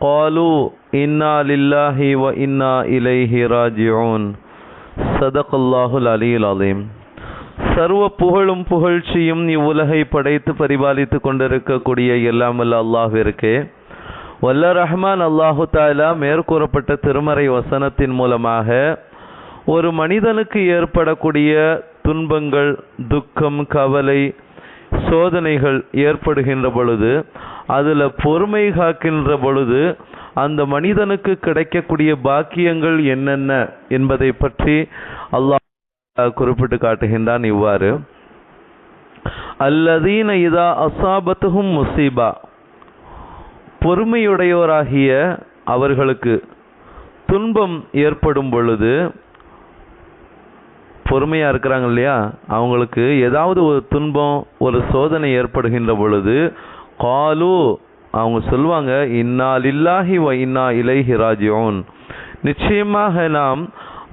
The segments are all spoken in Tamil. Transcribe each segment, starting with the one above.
قالوا إنا لله وإنا إليه راجعون صدق الله العلي العظيم சர்வ புகழும் புகழ்ச்சியும் இவ்வுலகை படைத்து பரிபாலித்து கொண்டிருக்கக்கூடிய எல்லாமல்ல அல்லாஹ்விற்கே வல்ல ரஹ்மான் அல்லாஹு தாலா மேற்கூறப்பட்ட திருமறை வசனத்தின் மூலமாக ஒரு மனிதனுக்கு ஏற்படக்கூடிய துன்பங்கள் துக்கம் கவலை சோதனைகள் ஏற்படுகின்ற பொழுது அதில் பொறுமை காக்கின்ற பொழுது அந்த மனிதனுக்கு கிடைக்கக்கூடிய பாக்கியங்கள் என்னென்ன என்பதை பற்றி அல்லாஹ் குறிப்பிட்டு காட்டுகின்றான் இவ்வாறு. அல்லதீன இதா அசாபத்துகும் முசீபா. பொறுமையுடையோராகிய அவர்களுக்கு துன்பம் ஏற்படும் பொழுது பொறுமையாக இருக்கிறாங்க இல்லையா? அவங்களுக்கு ஏதாவது ஒரு துன்பம் ஒரு சோதனை ஏற்படுகின்ற பொழுது காலு அவங்க சொல்லுவாங்க இன்னா லில்லாஹி வ இன்னா இலைஹி ராஜியோன் நிச்சயமாக நாம்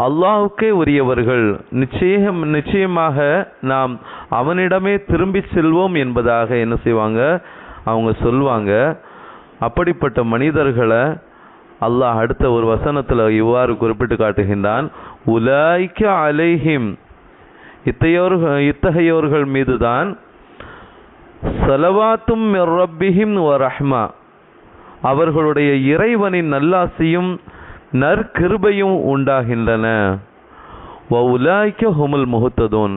அல்லாஹுக்கே உரியவர்கள். நிச்சயம் நிச்சயமாக நாம் அவனிடமே திரும்பி செல்வோம் என்பதாக என்ன செய்வாங்க? அவங்க சொல்லுவாங்க அப்படிப்பட்ட மனிதர்களை அல்லாஹ் அடுத்த ஒரு வசனத்தில் இவ்வாறு குறிப்பிட்டு காட்டுகின்றான் உலாய்க்க அலைஹிம். இத்தையோர்கள் இத்தகையோர்கள் மீதுதான் சலவாத்தும் ரப்பிஹிம் வ ரஹ்மா. அவர்களுடைய இறைவனின் நல்லாசியும் நற்கிருபையும் உண்டாகின்றன. வவுலாய்க்க ஹுமுல் முகுத்ததோன்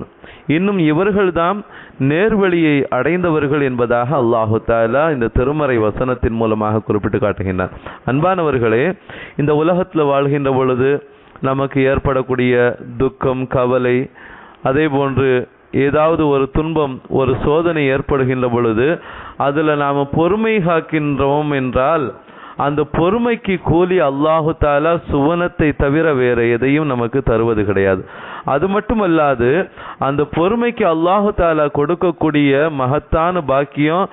இன்னும் இவர்கள்தாம் நேர்வழியை அடைந்தவர்கள் என்பதாக அல்லாஹு தாலா இந்த திருமறை வசனத்தின் மூலமாக குறிப்பிட்டு காட்டுகின்றார். அன்பானவர்களே இந்த உலகத்தில் வாழ்கின்ற பொழுது நமக்கு ஏற்படக்கூடிய துக்கம் கவலை அதே போன்று ஏதாவது ஒரு துன்பம் ஒரு சோதனை ஏற்படுகின்ற பொழுது அதில் நாம் பொறுமை காக்கின்றோம் என்றால் அந்த பொறுமைக்கு கூலி அல்லாஹு தாலா சுவனத்தை தவிர வேற எதையும் நமக்கு தருவது கிடையாது. அது மட்டுமல்லாது அந்த பொறுமைக்கு அல்லாஹு தாலா கொடுக்கக்கூடிய மகத்தான பாக்கியம்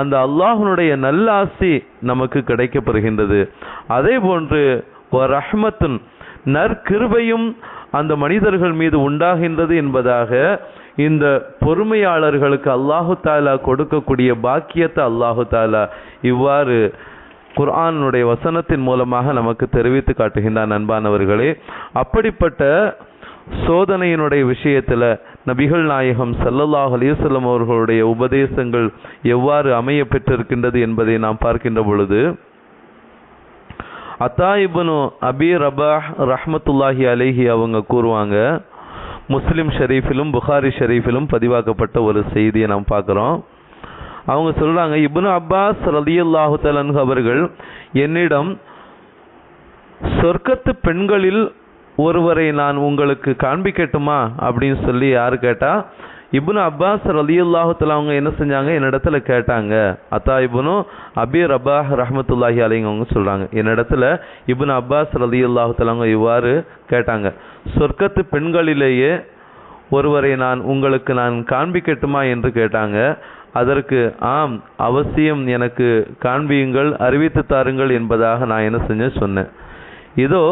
அந்த அல்லாஹனுடைய நல்லாசி நமக்கு கிடைக்கப்படுகின்றது. அதே போன்று ஒரு ரஹ்மத்துன் நற்கிருபையும் அந்த மனிதர்கள் மீது உண்டாகின்றது என்பதாக இந்த பொறுமையாளர்களுக்கு அல்லாஹு தாலா கொடுக்கக்கூடிய பாக்கியத்தை அல்லாஹு தாலா இவ்வாறு குர்ஆனுடைய வசனத்தின் மூலமாக நமக்கு தெரிவித்து காட்டுகின்றான் அன்பானவர்களே. அப்படிப்பட்ட சோதனையினுடைய விஷயத்தில் நபிகள் நாயகம் சல்லல்லாஹ் அலிசல்லம் அவர்களுடைய உபதேசங்கள் எவ்வாறு அமைய பெற்றிருக்கின்றது என்பதை நாம் பார்க்கின்ற பொழுது அத்தாயிபனு அபி ரபா ரஹ்மத்துல்லாஹி அலேஹி அவங்க கூறுவாங்க முஸ்லிம் ஷரீஃபிலும் புகாரி ஷரீஃபிலும் பதிவாக்கப்பட்ட ஒரு செய்தியை நாம் பார்க்குறோம். அவங்க சொல்றாங்க இப்னு அப்பாஸ் ரலியல்லாஹு தலன்ஹு அவர்கள் என்னிடம் சொர்க்கத்து பெண்களில் ஒருவரை நான் உங்களுக்கு காண்பிக்கட்டுமா? அப்படின்னு சொல்லி யார் கேட்டால் இபுனு அப்பாஸ் ரலியல்லாஹு அவங்க என்ன செஞ்சாங்க? என்னிடத்துல கேட்டாங்க. அத்தா இபுனு அபி ரபாஹ் ரஹமத்துல்லாஹி அலிங்க அவங்க சொல்கிறாங்க என்னிடத்துல இபுனு அப்பாஸ் ரலியல்லாஹு அவங்க இவ்வாறு கேட்டாங்க. சொர்க்கத்து பெண்களிலேயே ஒருவரை நான் உங்களுக்கு நான் காண்பிக்கட்டுமா என்று கேட்டாங்க. அதற்கு ஆம் அவசியம் எனக்கு காண்பியுங்கள் அறிவித்து தாருங்கள் என்பதாக நான் என்ன செஞ்சேன் சொன்னேன். இதோ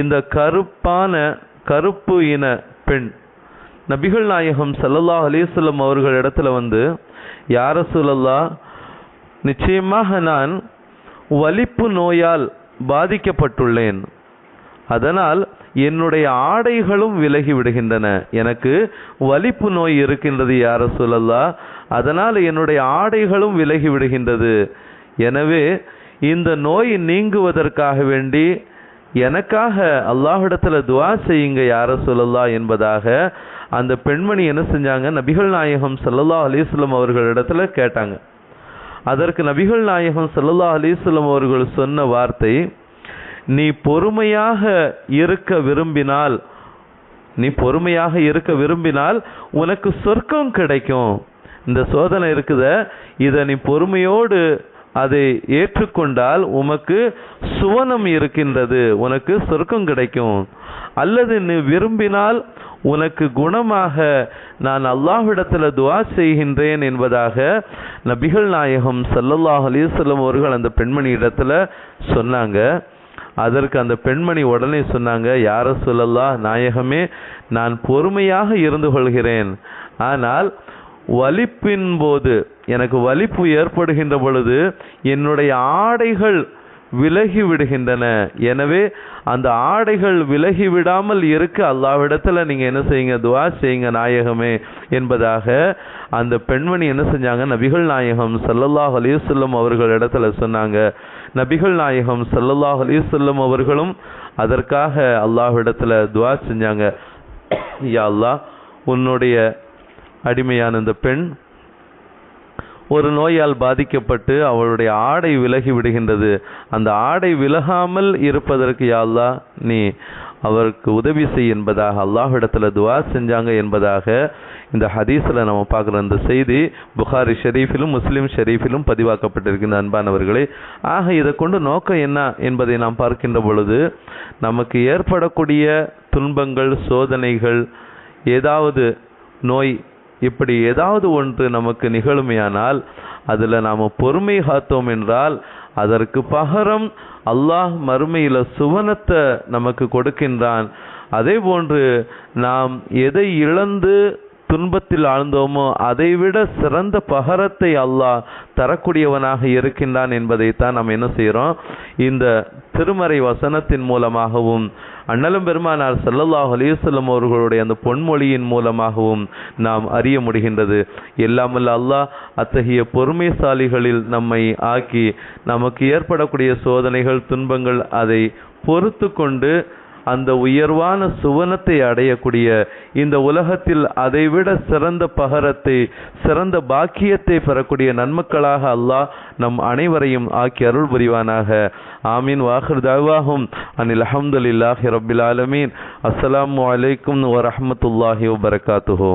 இந்த கருப்பான கருப்பு இன பெண் நபிகள் நாயகம் சல்லல்லா அலிசல்லம் அவர்கள் இடத்துல வந்து யார சொல்லல்லா நிச்சயமாக நான் வலிப்பு நோயால் பாதிக்கப்பட்டுள்ளேன். அதனால் என்னுடைய ஆடைகளும் விலகி விடுகின்றன. எனக்கு வலிப்பு நோய் இருக்கின்றது யார சொல்லல்லா அதனால் என்னுடைய ஆடைகளும் விலகி விடுகின்றது. எனவே இந்த நோய் நீங்குவதற்காக வேண்டி எனக்காக அல்லாஹிடத்தில் துவா செய்யுங்க யார சொல்லல்லா என்பதாக அந்த பெண்மணி என்ன செஞ்சாங்க? நபிகள் நாயகம் சல்லல்லா அலிஸ்லம் அவர்களிடத்துல கேட்டாங்க. அதற்கு நபிகள் நாயகம் சல்லல்லா அலிஸ்லம் அவர்கள் சொன்ன வார்த்தை நீ பொறுமையாக இருக்க விரும்பினால் நீ பொறுமையாக இருக்க விரும்பினால் உனக்கு சொர்க்கம் கிடைக்கும். இந்த சோதனை இருக்குத இதை நீ பொறுமையோடு அதை ஏற்றுக்கொண்டால் உமக்கு சுவனம் இருக்கின்றது உனக்கு சொர்க்கம் கிடைக்கும். அல்லது நீ விரும்பினால் உனக்கு குணமாக நான் அல்லாஹ்விடத்தில் துவா செய்கின்றேன் என்பதாக நபிகள் நாயகம் சல்லல்லாஹ் அலிசல்லம் அவர்கள் அந்த பெண்மணி இடத்துல சொன்னாங்க. அதற்கு அந்த பெண்மணி உடனே சொன்னாங்க யார சொல்லல்லா நாயகமே நான் பொறுமையாக இருந்து கொள்கிறேன். ஆனால் வலிப்பின் போது எனக்கு வலிப்பு ஏற்படுகின்ற பொழுது என்னுடைய ஆடைகள் விலகி விடுகின்றன எனவே அந்த ஆடைகள் விலகி விடாமல் இருக்க அல்லாவிடத்தில் நீங்கள் என்ன செய்யுங்க? துவா செய்யுங்க நாயகமே. என்பதாக அந்த பெண்மணி என்ன செஞ்சாங்க? நபிகள் நாயகம் சல்லல்லாஹ் அலிசல்லம் அவர்கள் இடத்துல சொன்னாங்க. நபிகள் நாயகம் சல்லல்லாஹ் அலிசல்லம் அவர்களும் அதற்காக அல்லாஹ்விடத்தில் துவா செஞ்சாங்க. யா அல்லாஹ் உன்னுடைய அடிமையான இந்த பெண் ஒரு நோயால் பாதிக்கப்பட்டு அவளுடைய ஆடை விலகி விடுகின்றது. அந்த ஆடை விலகாமல் இருப்பதற்கு யாழ்லா நீ அவருக்கு உதவி செய் என்பதாக அல்லாஹிடத்தில் துவா செஞ்சாங்க என்பதாக இந்த ஹதீஸில் நம்ம பார்க்குற அந்த செய்தி புகாரி ஷெரீஃபிலும் முஸ்லீம் ஷெரீஃபிலும் பதிவாக்கப்பட்டிருக்கின்ற அன்பானவர்களே. ஆக இதை கொண்டு நோக்கம் என்ன என்பதை நாம் பார்க்கின்ற பொழுது நமக்கு ஏற்படக்கூடிய துன்பங்கள் சோதனைகள் ஏதாவது நோய் இப்படி ஏதாவது ஒன்று நமக்கு நிகழுமையானால் அதில் நாம் பொறுமை காத்தோம் என்றால் அதற்கு பகரம் அல்லாஹ் மறுமையில் சுவனத்தை நமக்கு கொடுக்கின்றான். அதே போன்று நாம் எதை இழந்து துன்பத்தில் ஆழ்ந்தோமோ அதைவிட சிறந்த பகரத்தை அல்லாஹ் தரக்கூடியவனாக இருக்கின்றான் என்பதைத்தான் நாம் என்ன செய்கிறோம்? இந்த திருமறை வசனத்தின் மூலமாகவும் அண்ணலும் பெருமானார் சல்லல்லாஹ் அலைஹி அவர்களுடைய அந்த பொன்மொழியின் மூலமாகவும் நாம் அறிய முடிகின்றது. எல்லாமல்ல அல்லாஹ் அத்தகைய பொறுமைசாலிகளில் நம்மை ஆக்கி நமக்கு ஏற்படக்கூடிய சோதனைகள் துன்பங்கள் அதை பொறுத்து கொண்டு அந்த உயர்வான சுவனத்தை அடையக்கூடிய இந்த உலகத்தில் அதைவிட சிறந்த பகரத்தை சிறந்த பாக்கியத்தை பெறக்கூடிய நன்மக்களாக அல்லாஹ் நம் அனைவரையும் ஆக்கி அருள் புரிவானாக. ஆமீன். வாஹர் தாவாகும் அனில் அஹமதுல்லாஹி ரபில் ஆலமீன். அஸ்லாம் வலைக்கம் வரமத்துல்லாஹி வபரகாத்துஹு